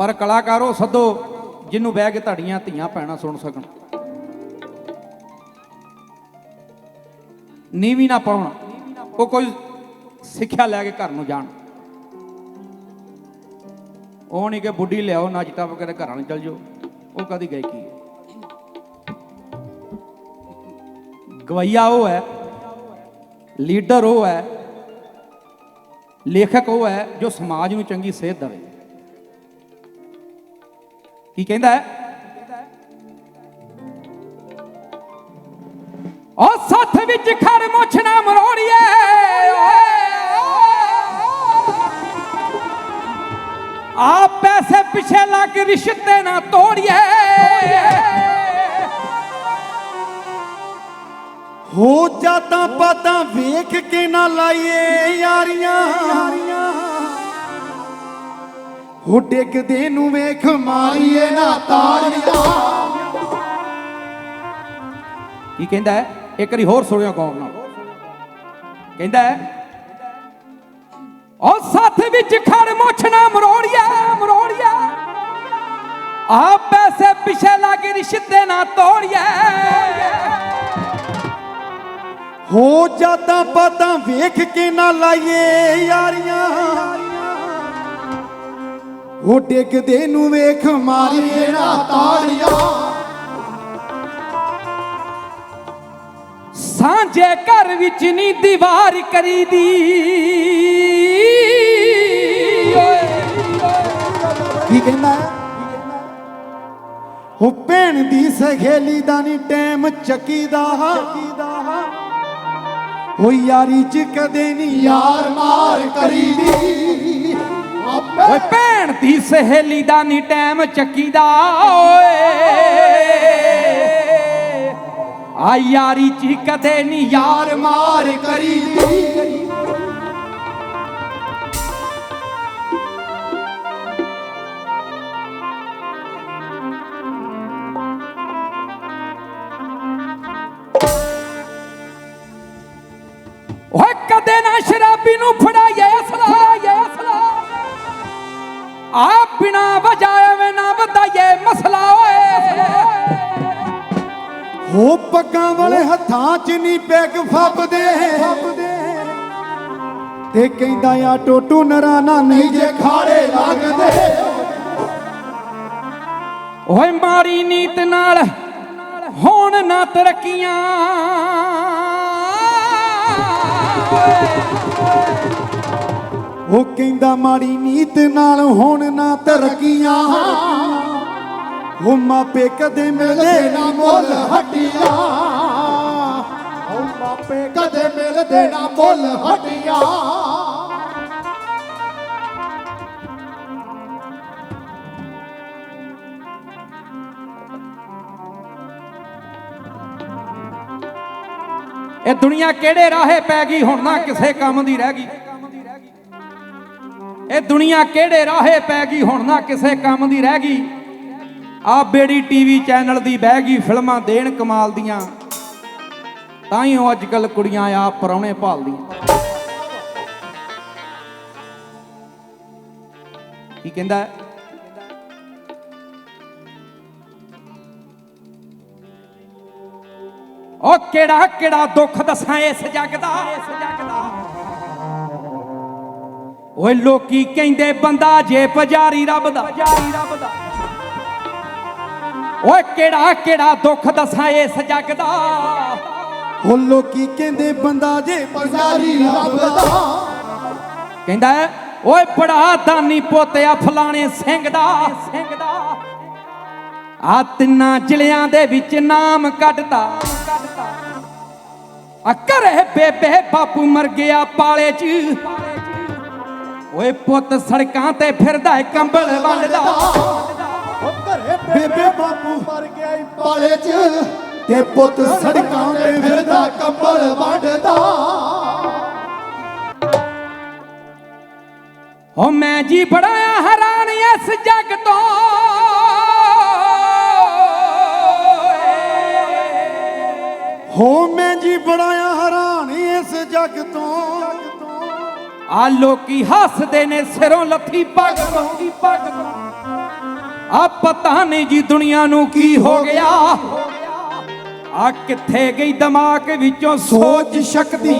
ਪਰ ਕਲਾਕਾਰੋ ਸੱਦੋ ਜਿਹਨੂੰ ਬਹਿ ਕੇ ਤੁਹਾਡੀਆਂ ਧੀਆਂ ਭੈਣਾਂ ਸੁਣ ਸਕਣ। ਨੀਵੀਂ ਨਾ ਪਾਉਣ, ਉਹ ਕੋਈ ਸਿੱਖਿਆ ਲੈ ਕੇ ਘਰ ਨੂੰ ਜਾਣ। ਉਹ ਨਹੀਂ ਕਿ ਬੁੱਢੀ ਲਿਆਓ ਨੱਚਤਾ ਵਗੈਰੇ ਘਰਾਂ ਨੂੰ ਚਲ ਜਾਓ। ਉਹ ਕਦੀ ਗਏ ਕੀ ਹੈ? ਗਵਈਆ ਉਹ ਹੈ, ਲੀਡਰ ਉਹ ਹੈ, ਲੇਖਕ ਉਹ ਹੈ ਜੋ ਸਮਾਜ ਨੂੰ ਚੰਗੀ ਸੇਧ ਦੇਵੇ। ਕੀ ਕਹਿੰਦਾ ਹੈ? ਉਹ ਸੱਥ ਵਿੱਚ ਖੜ ਮੁੱਛ ਮਰੋੜੀਏ। ਆ ਪੈਸੇ ਪਿਛੇ ਲੱਗ ਰਿਸ਼ਤੇ ਨਾ ਤੋੜੀਏ। ਹੋ ਜਾਤਾਂ ਪਾਤਾਂ ਵੇਖ ਕੇ ਨਾ ਲਾਈਏ ਯਾਰੀਆਂ। ਹੋ ਡਿੱਗਦੇ ਨੂੰ ਵੇਖ ਮਾਰੀਏ ਨਾ ਤਾੜੀਆਂ। ਕੀ ਕਹਿੰਦਾ ਹੈ? ਇੱਕ ਵਾਰੀ ਹੋਰ ਸੁਣਿਓ ਗੌਰ ਨਾਲ। ਕਹਿੰਦਾ ਹੈ ਉਹ ਸੱਥ ਵਿੱਚ ਖੜ ਮੁੱਛ ਨਾ ਮਰੋੜੀਆ ਮਰੋੜੀਆ ਆ ਪੈਸੇ ਪਿਛੇ ਲੱਗ ਰਿਸ਼ਤੇ ਨਾ ਤੋੜੀਏ। ਹੋ ਜਾਤਾਂ ਪਾਤਾਂ ਵੇਖ ਕੇ ਨਾ ਲਾਈਏ ਯਾਰੀਆਂ। ਹੋ ਡਿੱਗਦੇ ਨੂੰ ਵੇਖ ਮਾਰੀਏ ਨਾ ਤਾੜੀਆਂ। ਸਾਂਝੇ ਘਰ ਵਿੱਚ ਨਹੀਂ ਦੀਵਾਰ ਕਰੀਦੀ। ਕੀ ਕਹਿੰਦਾ ਹੈ? ਹੋ ਭੈਣ ਦੀ ਸਹੇਲੀ ਦਾ ਨਹੀਂ ਟਾਈਮ ਚੱਕੀਦਾ ਹੋ। ਯਾਰੀ ਚ ਕਦੇ ਨਹੀਂ ਯਾਰ ਮਾਰ ਕਰੀਦੀ। ਓਏ ਭੈਣ ਦੀ ਸਹੇਲੀ ਦਾ ਨੀ ਟਾਈਮ ਚੱਕੀਦਾ, ਓਏ। ਆ ਯਾਰੀ ਚ ਕਦੇ ਨੀ ਯਾਰ ਮਾਰ ਕਰੀ ਬਿਨਾ ਵਜਾਏ ਵੇ ਨਾ ਵਧਾਈਏ ਮਸਲਾ ਓਏ। ਹੋ ਪੱਗਾਂ ਵਾਲੇ ਹੱਥਾਂ 'ਚ ਨਹੀਂ ਪੈਗ ਫੱਬਦੇ ਤੇ ਕਹਿੰਦਾ ਆ ਟੋਟੂ ਨਰਾਨਾ ਨਹੀਂ ਜੇ ਖਾੜੇ ਲੱਗਦੇ। ਓਏ ਮਾਰੀ ਨੀਤ ਨਾਲ ਹੋਣ ਨਾ ਤਰੱਕੀਆਂ। ਉਹ ਕਹਿੰਦਾ ਮਾੜੀ ਨੀਤ ਨਾਲ ਹੋਣ ਨਾ ਤਰੱਕੀਆਂ। ਉਹ ਮਾਪੇ ਕਦੇ ਮਿਲਦੇ ਨਾ ਮੁੱਲ ਹੱਟੀਆਂ। ਉਹ ਮਾਪੇ ਕਦੇ ਮਿਲਦੇ ਨਾ ਮੁੱਲ ਹੱਟੀਆਂ। ਇਹ ਦੁਨੀਆ ਕਿਹੜੇ ਰਾਹੇ ਪੈ ਗਈ? ਹੁਣ ਨਾ ਕਿਸੇ ਕੰਮ ਦੀ ਰਹਿ ਗਈ। ਇਹ ਦੁਨੀਆ ਕਿਹੜੇ ਰਾਹੇ ਪੈ ਗਈ? ਹੁਣ ਨਾ ਕਿਸੇ ਕੰਮ ਦੀ ਰਹਿ ਗਈ। ਆ ਬੇੜੀ ਟੀਵੀ ਚੈਨਲ ਦੀ ਬਹਿ ਗਈ, ਫਿਲਮਾਂ ਦੇਣ ਕਮਾਲ ਦੀਆਂ। ਤਾਂ ਹੀ ਅੱਜ ਕੱਲ ਕੁੜੀਆਂ ਆ ਪਰੌਣੇ ਭਾਲਦੀਆਂ। ਕੀ ਕਹਿੰਦਾ? ਉਹ ਕਿਹੜਾ ਕਿਹੜਾ ਦੁੱਖ ਦੱਸਾਂ ਇਸ ਜੱਗ ਦਾ? ਇਸ ਜੱਗ ਦਾ ਓਏ ਲੋਕੀ ਕਹਿੰਦੇ ਬੰਦਾ ਜੇ ਪੁਜਾਰੀ ਰੱਬ ਦਾ। ਓਏ ਕਿਹੜਾ ਕਿਹੜਾ ਦੁੱਖ ਦੱਸਾਂ ਇਸ ਜੱਗ ਦਾ। ਉਹ ਲੋਕੀ ਕਹਿੰਦੇ ਬੰਦਾ ਜੇ ਪੁਜਾਰੀ ਰੱਬ ਦਾ। ਕਹਿੰਦਾ ਓਏ ਬੜਾ ਦਾਨੀ ਪੋਤਿਆ ਫਲਾਣੇ ਸਿੰਘ ਦਾ। ਸਿੰਘ ਦਾ ਆ ਤਿੰਨਾਂ ਜ਼ਿਲ੍ਹਿਆਂ ਦੇ ਵਿੱਚ ਨਾਮ ਕੱਢਦਾ ਆ ਘਰੇ ਬੇਬੇ ਬਾਪੂ ਮਰ ਗਿਆ ਪਾਲੇ 'ਚ। ਓਏ ਪੁੱਤ ਸੜਕਾਂ ਤੇ ਫਿਰਦਾ ਏ ਕੰਬਲ ਵੰਡਦਾ ਬੇਬੇ ਬਾਪੂ ਮਰ ਗਿਆ ਈ ਪਾਲੇ 'ਚ ਤੇ ਪੁੱਤ ਸੜਕਾਂ ਤੇ ਫਿਰਦਾ ਕੰਬਲ ਵੰਡਦਾ ਓ ਮੈਂ ਜੀ ਬੜਾ ਹੈਰਾਨ ਇਸ ਜੱਗ ਤੋਂ। ਹੋ ਮੈਂ ਜੀ ਬੜਾ ਹੈਰਾਨ ਇਸ ਜੱਗ ਤੋਂ। ਆ ਲੋਕੀ ਹੱਸਦੇ ਨੇ, ਸਿਰੋਂ ਲੱਥੀ ਪੱਗ ਤੋਂ ਪੱਗ ਆ ਪਤਾ ਨਹੀਂ ਜੀ ਦੁਨੀਆ ਨੂੰ ਕੀ ਹੋ ਗਿਆ। ਆ ਕਿੱਥੇ ਗਈ ਦਿਮਾਗ ਵਿੱਚੋਂ ਸੋਚ ਸੋਚ ਸ਼ਕਤੀ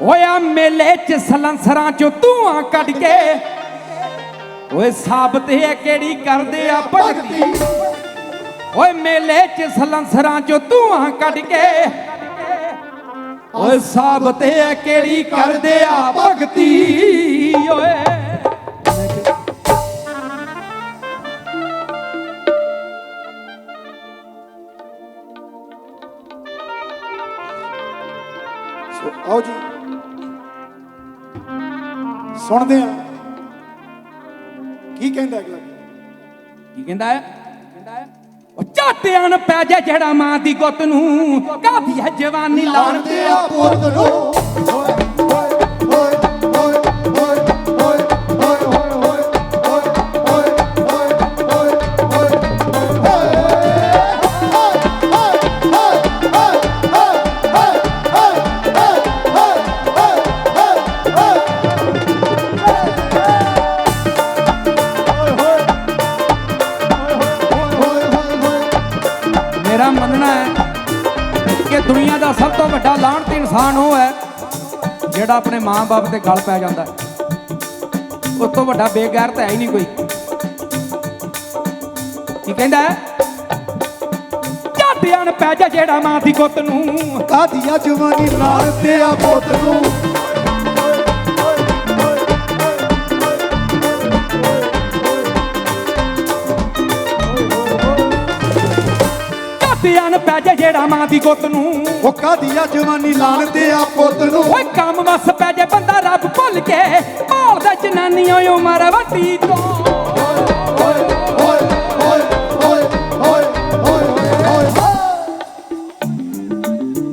ਹੋਇਆ ਮੇਲੇ ਚ ਸਲੰਸਰਾਂ ਚੋਂ ਧੂਆਂ ਕੱਢ ਕੇ। ਓਏ ਸਾਬਤ ਹੈ ਕਿਹੜੀ ਕਰਦੇ ਆ ਭਗਤੀ। ਓਏ ਮੇਲੇ ਚ ਸਲੰਸਰਾਂ ਚੋਂ ਧੂਆਂ ਕੱਢ ਕੇ। ਓਏ ਸਾਬਤ ਹੈ ਕਿਹੜੀ ਕਰਦੇ ਆ ਭਗਤੀ ਓਏ। ਸੋ ਆਓ ਜੀ। ਸੁਣਦੇ ਆ ਕੀ ਕਹਿੰਦਾ ਅਗਲਾ? ਕੀ ਕਹਿੰਦਾ ਹੈ? ਝਾਟਿਆਂ ਨੂੰ ਪੈ ਜਾ ਜਿਹੜਾ ਮਾਂ ਦੀ ਗੁੱਤ ਨੂੰ। ਕਾਦੀ ਹੈ ਜਵਾਨੀ ਲਾਣ ਤੇ। ਆ ਪੁੱਤ ਨੂੰ। ਜਿਹੜਾ ਆਪਣੇ ਮਾਂ-ਬਾਪ ਤੇ ਗਲ ਪੈ ਜਾਂਦਾ ਹੈ ਉਸ ਤੋਂ ਵੱਡਾ ਬੇਗੈਰਤ ਹੈ ਹੀ ਨਹੀਂ ਕੋਈ। ਕੀ ਕਹਿੰਦਾ ਹੈ? ਝਾਟਿਆਂ ਨੂੰ ਪੈ ਜਾ ਜਿਹੜਾ ਮਾਂ ਦੀ ਗੁੱਤ ਨੂੰ। ਕਾਦੀਆ ਜਵਾਨੀ ਨਾਲ ਤੇ ਆ ਪੁੱਤ ਨੂੰ। ਝਾਟਿਆਂ ਨੂੰ ਪੈ ਜਾ ਜਿਹੜਾ ਮਾਂ ਦੀ ਗੁੱਤ ਨੂੰ। ਉਹ ਕਾਦੀਆ ਜਵਾਨੀ ਲਾਣ ਤੇ ਆ ਪੁੱਤ ਨੂੰ? ਓਏ ਕੰਮ ਵਸ ਪੈ ਜੇ ਬੰਦਾ ਰੱਬ ਭੁੱਲ ਕੇ ਭਾਲਦਾ ਜਨਾਨੀਆਂ ਉਮਰ ਵੱਡੀ ਤੋਂ।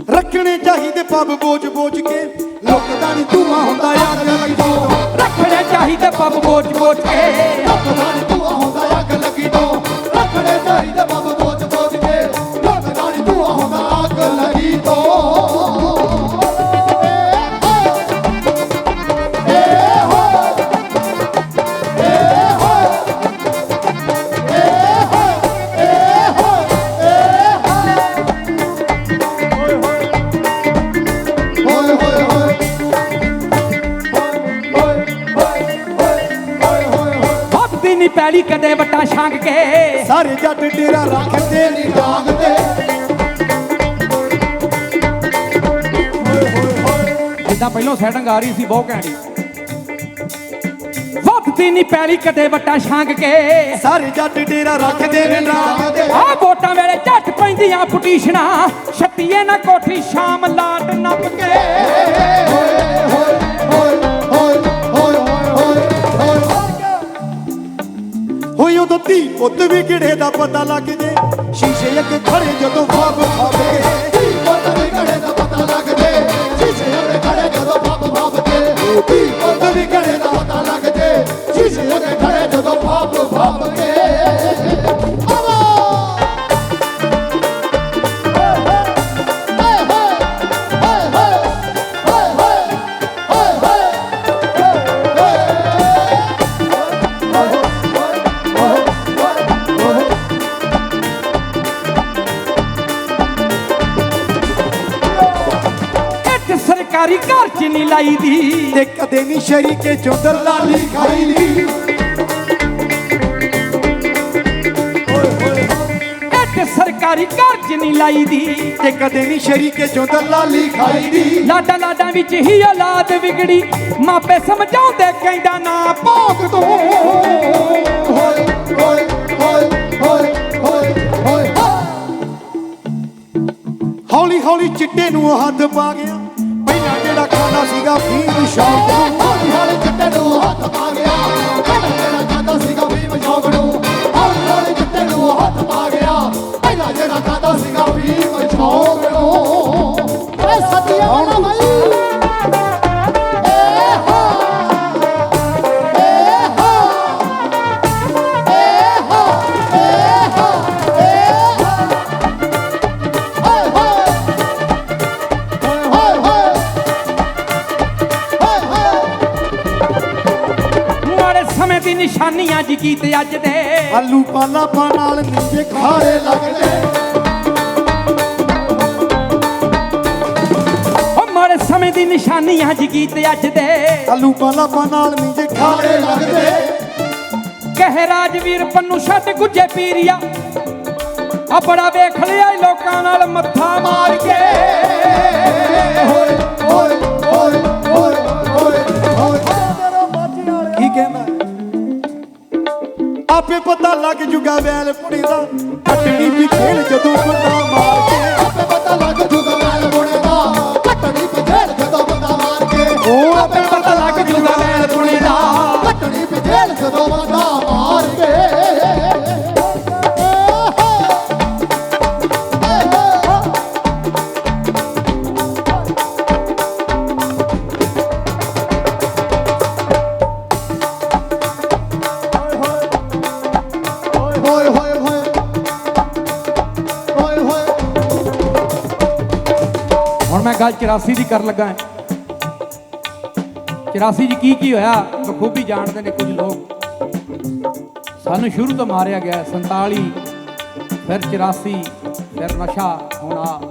ਰੱਖਣੇ ਚਾਹੀਦੇ ਪੱਬ ਬੋਝ ਬੋਝ ਕੇ ਲੋਕਦਾਂ ਨੀ ਧੂਆਂ ਹੁੰਦਾ ਅੱਗ ਲੱਗੀ ਤੋਂ ਰੱਖਣੇ ਚਾਹੀਦੇ ਪੱਬ ਬੋਝ ਬੋਝ ਕੇ। ਲੋਕਦਾਂ ਨੀ ਨਹੀਂ ਪੈਲੀ ਕਦੇ ਵੱਟਾ ਛਾਂਗ ਕੇ। ਸਾਰੇ ਜੱਟ ਡੇਰਾ ਰੱਖਦੇ ਨੀ ਡਾਂਗ ਤੇ ਜਿੱਦਾਂ ਪਹਿਲਾਂ ਸੈਟਿੰਗ ਆ ਰਹੀ ਸੀ ਬਹੁਤ ਘੈਂਟੀ। ਹੱਥਦੀ ਨਹੀਂ ਪੈਲੀ ਕਦੇ ਵੱਟਾ ਛਾਂਗ ਕੇ। ਸਾਰੇ ਜੱਟ ਡੇਰਾ ਰੱਖਦੇ ਨੀ ਡਾਂਗ ਤੇ ਆ ਵੋਟਾਂ ਵੇਲੇ ਝੱਟ ਪੈਂਦੀਆਂ ਪਟੀਸ਼ਨਾਂ। ਛੱਤੀਏ ਨਾ ਕੋਠੀ ਸ਼ਾਮ ਲਾਟ ਨੱਪ ਕੇ। ਉਦੋਂ ਧੀ ਪੁੱਤ ਵੀ ਕਿਹੜੇ ਦਾ ਪਤਾ ਲੱਗ ਜੇ, ਸ਼ੀਸ਼ੇ ਅੱਗੇ ਖੜੇ ਜਦੋਂ ਬਾਪ ਖਾਬ ਕੇ ਧੀ ਪੁੱਤ ਵੀ ਕਿਹੜੇ ਦਾ ਪਤਾ ਲੱਗ ਜੇ, ਸ਼ੀਸ਼ੇ ਅੱਗੇ ਖੜੇ ਜਦੋਂ ਬਾਪ ਖਾਬ ਕੇ ਧੀ ਪੁੱਤ ਵੀ ਕਿਹੜੇ ਦਾ ਪਤਾ ਲੱਗ ਜੇ, ਸ਼ੀਸ਼ੇ ਅੱਗੇ ਖੜੇ ਘਰ ਚ ਨਹੀਂ ਲਾਈ ਦੀ ਤੇ ਕਦੇ ਨਹੀਂ ਸ਼ਰੀਕੇ ਚੋਂ ਦਲਾਲੀ ਖਾਈ ਦੀ ਇੱਟ ਸਰਕਾਰੀ ਘਰ ਚ ਨਹੀਂ ਲਾਈ ਦੀ ਤੇ ਕਦੇ ਨਹੀਂ ਸ਼ਰੀਕੇ ਚੋਂ ਦਲਾਲੀ ਖਾਈ ਦੀ ਲਾਡਾ ਲਾਡਾ ਵਿੱਚ ਹੀ ਔਲਾਦ ਵਿਗੜੀ। ਮਾਪੇ ਸਮਝਾਉਂਦੇ ਕਹਿੰਦਾ ਨਾ ਭੋਗ ਤੂੰ। ਹੋਏ ਹੋਏ ਹੋਏ ਹੋਏ ਹੋਏ ਹੋਏ ਹੌਲੀ ਹੌਲੀ ਚਿੱਟੇ ਨੂੰ ਹੱਥ ਪਾ ਗਿਆ। ਖਾਂਦਾ ਸੀਗਾ ਫੀਮ ਸ਼ੌਕ ਨੂੰ ਹੌਲੀ ਹੌਲੀ ਚਿੱਟੇ ਨੂੰ ਹੱਥ ਪਾ ਗਿਆ। ਪਹਿਲਾਂ ਜਿਹੜਾ ਖਾਂਦਾ ਸੀਗਾ ਫੀਮ ਸ਼ੌਕ ਨੂੰ ਹੌਲੀ ਹੌਲੀ ਚਿੱਟੇ ਨੂੰ ਹੱਥ ਪਾ ਗਿਆ। ਪਹਿਲਾਂ ਜਿਹੜਾ ਖਾਂਦਾ ਸੀਗਾ ਨਿਸ਼ਾਨੀਆਂ ਜੀ ਗੀਤ ਅੱਜ ਦੇ। ਆਲੂ ਪਾਲਾ ਪਾ ਨਾਲ ਨੀਂਦੇ ਖਾਰੇ ਲੱਗਦੇ। ਓ ਸਮੇਂ ਦੀ ਨਿਸ਼ਾਨੀਆਂ ਜੀ ਗੀਤ ਅੱਜ ਦੇ। ਆਲੂ ਪਾਲਾ ਪਾ ਨਾਲ ਨੀਂਦੇ ਖਾਰੇ ਲੱਗਦੇ। ਕਹੇ ਰਾਜਵੀਰ ਪੰਨੂ ਛੱਡ ਗੁੱਜੇ ਪੀਰੀਆ। ਆ ਬੜਾ ਵੇਖ ਲਿਆ ਲੋਕਾਂ ਨਾਲ ਮੱਥਾ ਮਾਰ ਕੇ। ਲੱਗ ਜੂਗਾ ਵੈਲ ਪੁੜੀ ਦਾ। ਕੱਟਣੀ ਵੀ ਖੇਲ ਜਦੋਂ ਬੰਦਾ ਮਾਰ ਗੱਲ 84 ਦੀ ਕਰਨ ਲੱਗਾ 84 ਚ ਕੀ ਕੀ ਹੋਇਆ? ਬਖੂਬੀ ਜਾਣਦੇ ਨੇ ਕੁਝ ਲੋਕ। ਸਾਨੂੰ ਸ਼ੁਰੂ ਤੋਂ ਮਾਰਿਆ ਗਿਆ 47 ਫਿਰ 84 ਫਿਰ ਨਸ਼ਾ, ਹੋਣਾ